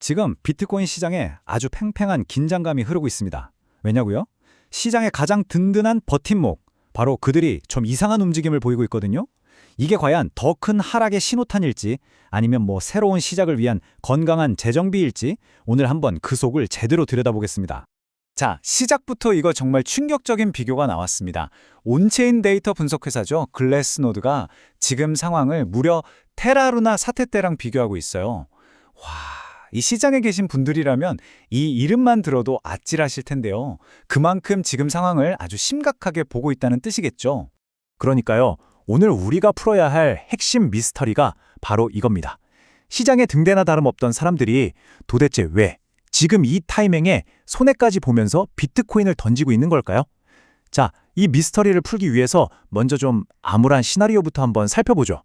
지금 비트코인 시장에 아주 팽팽한 긴장감이 흐르고 있습니다. 왜냐고요? 시장의 가장 든든한 버팀목, 바로 그들이 좀 이상한 움직임을 보이고 있거든요. 이게 과연 더 큰 하락의 신호탄일지 아니면 뭐 새로운 시작을 위한 건강한 재정비일지 오늘 한번 그 속을 제대로 들여다보겠습니다. 자, 시작부터 이거 정말 충격적인 비교가 나왔습니다. 온체인 데이터 분석회사죠. 글래스노드가 지금 상황을 무려 테라루나 사태 때랑 비교하고 있어요. 와, 이 시장에 계신 분들이라면 이 이름만 들어도 아찔하실 텐데요. 그만큼 지금 상황을 아주 심각하게 보고 있다는 뜻이겠죠. 그러니까요. 오늘 우리가 풀어야 할 핵심 미스터리가 바로 이겁니다. 시장에 등대나 다름없던 사람들이 도대체 왜 지금 이 타이밍에 손해까지 보면서 비트코인을 던지고 있는 걸까요? 자, 이 미스터리를 풀기 위해서 먼저 좀 암울한 시나리오부터 한번 살펴보죠.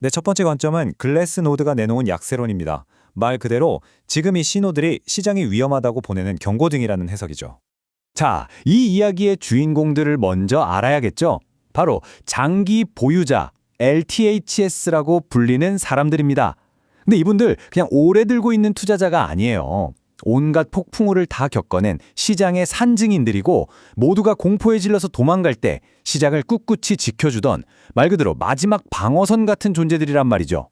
네, 첫 번째 관점은 글래스 노드가 내놓은 약세론입니다. 말 그대로 지금 이 신호들이 시장이 위험하다고 보내는 경고등이라는 해석이죠. 자, 이 이야기의 주인공들을 먼저 알아야겠죠? 바로 장기 보유자, LTHS라고 불리는 사람들입니다. 근데 이분들 그냥 오래 들고 있는 투자자가 아니에요. 온갖 폭풍우를 다 겪어낸 시장의 산증인들이고 모두가 공포에 질려서 도망갈 때 시장을 꿋꿋이 지켜주던 말 그대로 마지막 방어선 같은 존재들이란 말이죠.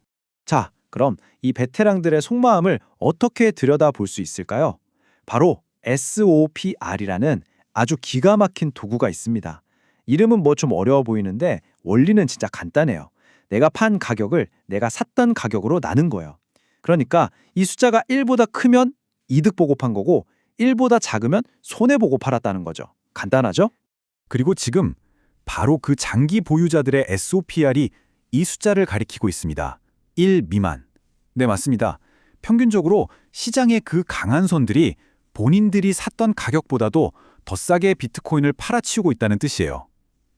자, 그럼 이 베테랑들의 속마음을 어떻게 들여다볼 수 있을까요? 바로 SOPR이라는 아주 기가 막힌 도구가 있습니다. 이름은 뭐 좀 어려워 보이는데 원리는 진짜 간단해요. 내가 판 가격을 내가 샀던 가격으로 나눈 거예요. 그러니까 이 숫자가 1보다 크면 이득 보고 판 거고 1보다 작으면 손해 보고 팔았다는 거죠. 간단하죠? 그리고 지금 바로 그 장기 보유자들의 SOPR이 이 숫자를 가리키고 있습니다. 1 미만. 네, 맞습니다. 평균적으로 시장의 그 강한 손들이 본인들이 샀던 가격보다도 더 싸게 비트코인을 팔아치우고 있다는 뜻이에요.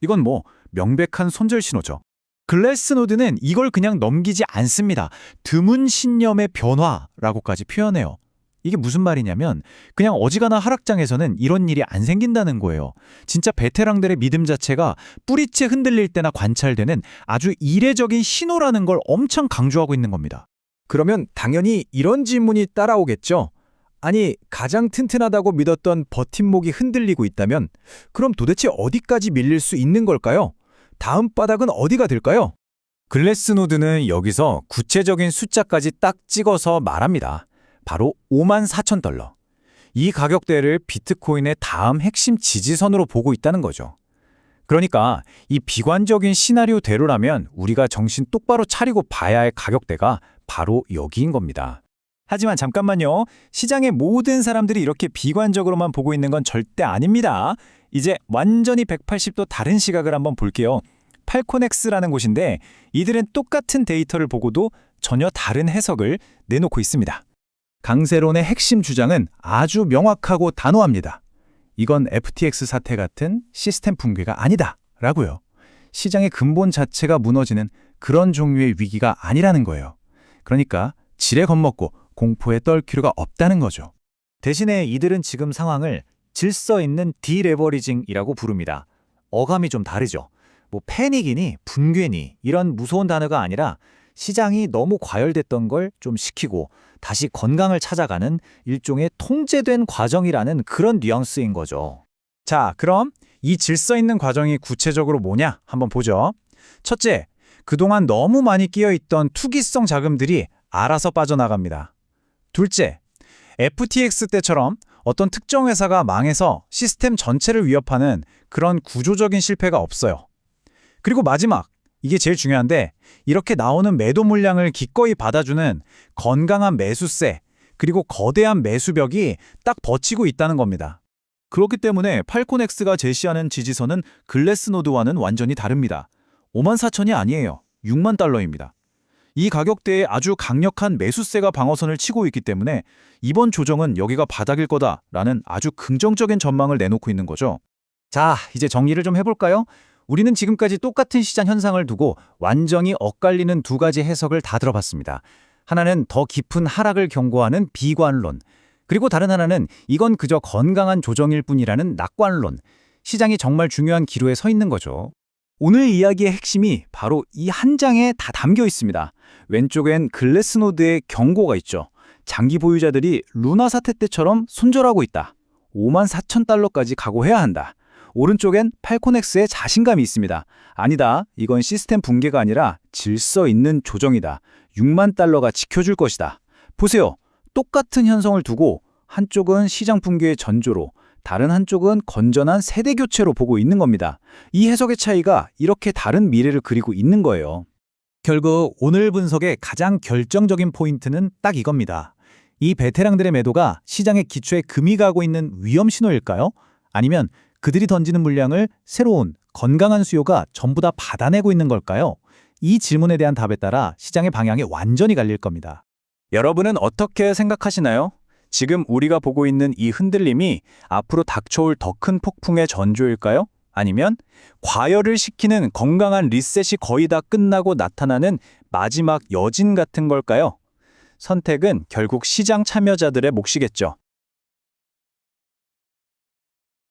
이건 뭐 명백한 손절 신호죠. 글래스노드는 이걸 그냥 넘기지 않습니다. 드문 신념의 변화라고까지 표현해요. 이게 무슨 말이냐면 그냥 어지간한 하락장에서는 이런 일이 안 생긴다는 거예요. 진짜 베테랑들의 믿음 자체가 뿌리째 흔들릴 때나 관찰되는 아주 이례적인 신호라는 걸 엄청 강조하고 있는 겁니다. 그러면 당연히 이런 질문이 따라오겠죠. 아니, 가장 튼튼하다고 믿었던 버팀목이 흔들리고 있다면 그럼 도대체 어디까지 밀릴 수 있는 걸까요? 다음 바닥은 어디가 될까요? 글래스노드는 여기서 구체적인 숫자까지 딱 찍어서 말합니다. 바로 5만 4천 달러. 이 가격대를 비트코인의 다음 핵심 지지선으로 보고 있다는 거죠. 그러니까 이 비관적인 시나리오대로라면 우리가 정신 똑바로 차리고 봐야 할 가격대가 바로 여기인 겁니다. 하지만 잠깐만요. 시장의 모든 사람들이 이렇게 비관적으로만 보고 있는 건 절대 아닙니다. 이제 완전히 180도 다른 시각을 한번 볼게요. 팔코넥스라는 곳인데 이들은 똑같은 데이터를 보고도 전혀 다른 해석을 내놓고 있습니다. 강세론의 핵심 주장은 아주 명확하고 단호합니다. 이건 FTX 사태 같은 시스템 붕괴가 아니다. 라고요. 시장의 근본 자체가 무너지는 그런 종류의 위기가 아니라는 거예요. 그러니까 지레 겁먹고 공포에 떨 필요가 없다는 거죠. 대신에 이들은 지금 상황을 질서 있는 디레버리징이라고 부릅니다. 어감이 좀 다르죠. 뭐 패닉이니 붕괴니 이런 무서운 단어가 아니라 시장이 너무 과열됐던 걸 좀 식히고 다시 건강을 찾아가는 일종의 통제된 과정이라는 그런 뉘앙스인 거죠. 자, 그럼 이 질서 있는 과정이 구체적으로 뭐냐 한번 보죠. 첫째, 그동안 너무 많이 끼어있던 투기성 자금들이 알아서 빠져나갑니다. 둘째, FTX 때처럼 어떤 특정 회사가 망해서 시스템 전체를 위협하는 그런 구조적인 실패가 없어요. 그리고 마지막, 이게 제일 중요한데 이렇게 나오는 매도 물량을 기꺼이 받아주는 건강한 매수세 그리고 거대한 매수벽이 딱 버티고 있다는 겁니다. 그렇기 때문에 팔코넥스가 제시하는 지지선은 글래스노드와는 완전히 다릅니다. 5만 4천이 아니에요. 6만 달러입니다. 이 가격대에 아주 강력한 매수세가 방어선을 치고 있기 때문에 이번 조정은 여기가 바닥일 거다라는 아주 긍정적인 전망을 내놓고 있는 거죠. 자, 이제 정리를 좀 해볼까요? 우리는 지금까지 똑같은 시장 현상을 두고 완전히 엇갈리는 두 가지 해석을 다 들어봤습니다. 하나는 더 깊은 하락을 경고하는 비관론, 그리고 다른 하나는 이건 그저 건강한 조정일 뿐이라는 낙관론. 시장이 정말 중요한 기로에 서 있는 거죠. 오늘 이야기의 핵심이 바로 이 한 장에 다 담겨 있습니다. 왼쪽엔 글래스노드의 경고가 있죠. 장기 보유자들이 루나 사태 때처럼 손절하고 있다. 5만 4천 달러까지 각오해야 한다. 오른쪽엔 팔코넥스의 자신감이 있습니다. 아니다. 이건 시스템 붕괴가 아니라 질서 있는 조정이다. 6만 달러가 지켜줄 것이다. 보세요. 똑같은 현상을 두고 한쪽은 시장 붕괴의 전조로 다른 한쪽은 건전한 세대 교체로 보고 있는 겁니다. 이 해석의 차이가 이렇게 다른 미래를 그리고 있는 거예요. 결국 오늘 분석의 가장 결정적인 포인트는 딱 이겁니다. 이 베테랑들의 매도가 시장의 기초에 금이 가고 있는 위험 신호일까요? 아니면 그들이 던지는 물량을 새로운 건강한 수요가 전부 다 받아내고 있는 걸까요? 이 질문에 대한 답에 따라 시장의 방향이 완전히 갈릴 겁니다. 여러분은 어떻게 생각하시나요? 지금 우리가 보고 있는 이 흔들림이 앞으로 닥쳐올 더 큰 폭풍의 전조일까요? 아니면 과열을 시키는 건강한 리셋이 거의 다 끝나고 나타나는 마지막 여진 같은 걸까요? 선택은 결국 시장 참여자들의 몫이겠죠.